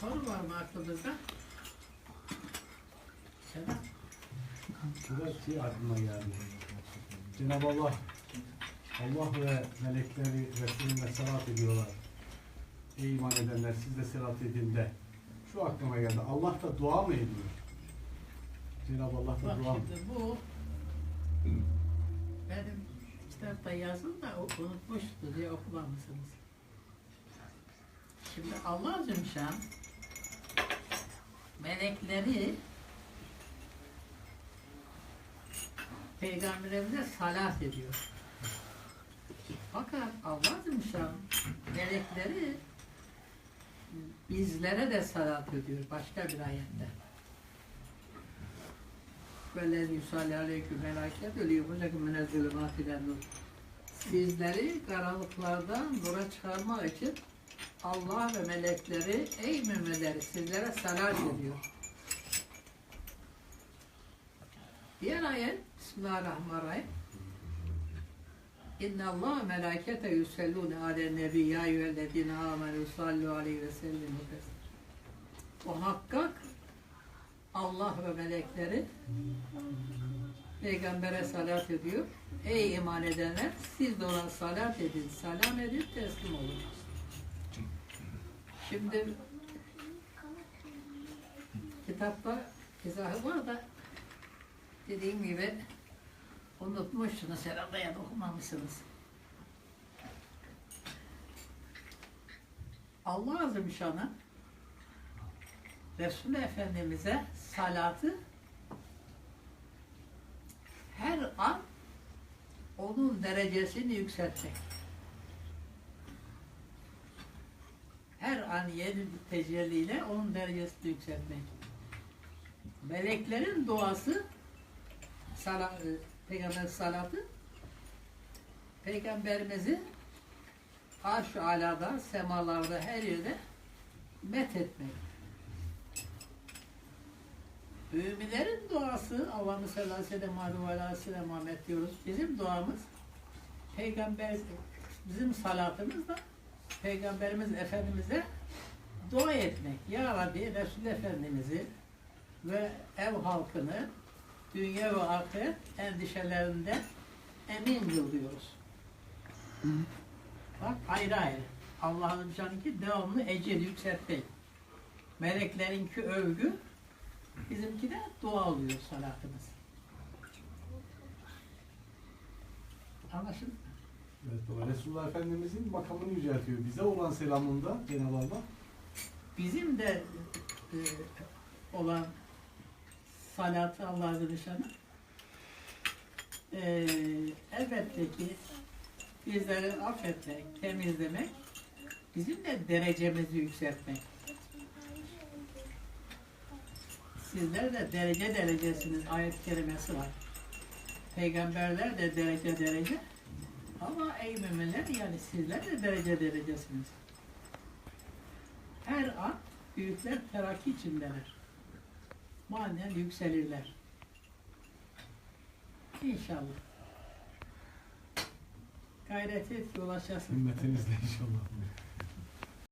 soru var mı aklınızda? Selam. Şurada şey aklıma geldi. Cenab-ı Allah Allah ve melekleri Resulüne selat ediyorlar. Ey iman edenler siz de selat edin de. Şu aklıma geldi. Allah da dua mı ediyor? Cenab-ı Allah da Bak dua mı? şimdi bu benim kitapta yazın da unutmuştu diye okumamışsınız. Şimdi Allah Zümşan melekleri Peygamberimize salat ediyor. Fakat Allah Zümşan melekleri bizlere de salat ediyor başka bir ayette. Vellezî yusalli aleyküm melâket ölüyümüzeküm münezzülümâti nur. Sizleri karanlıklardan nura çıkarmak için Allah ve melekleri ey müminleri sizlere salat ediyor. Diğer ayet Bismillahirrahmanirrahim. İnna Allah melâkete yusellûne alen nebi ya eyyühellezîne âmenû sallu aleyhi ve sellimu. Muhakkak Allah ve melekleri Peygamber'e salat ediyor. Ey iman edenler siz de ona salat edin, salam edin, teslim olun. Şimdi kitapta izahı var da dediğim gibi unutmuşsunuz herhalde ya da okumamışsınız. Allah Azimüşşan'ın Resul Efendimiz'e salatı her an onun derecesini yükseltmek. Her an yeni bir tecelliyle onun derecesini yükseltmek. Meleklerin duası sala, e, Peygamber salatı Peygamberimizi arş-ı alada, semalarda, her yerde met etmek. Müminlerin duası Allah'ın sallallahu aleyhi ve sellem diyoruz. Bizim duamız Peygamber bizim salatımız da Peygamberimiz Efendimiz'e dua etmek. Ya Rabbi Resul Efendimiz'i ve ev halkını dünya ve ahiret endişelerinden emin kıl diyoruz. Bak ayrı ayrı. Allah'ın canınki devamlı ecel yükseltmek. Meleklerinki övgü, bizimki de dua oluyor salatımız. Anlaşıldı? Evet. Resulullah Efendimizin makamını yüceltiyor. Bize olan selamında Cenab-ı Allah Bizim de e, olan salatı Allah Azze ve Celle, e, elbette ki bizleri affetmek, temizlemek, bizim de derecemizi yükseltmek. Sizler de derece derecesinin ayet-i kerimesi var. Peygamberler de derece derece ama ey müminler yani sizler de derece derecesiniz. Her an büyükler terakki içindeler. Manen yükselirler. İnşallah. Gayret et ulaşasın. himmetinizle inşallah.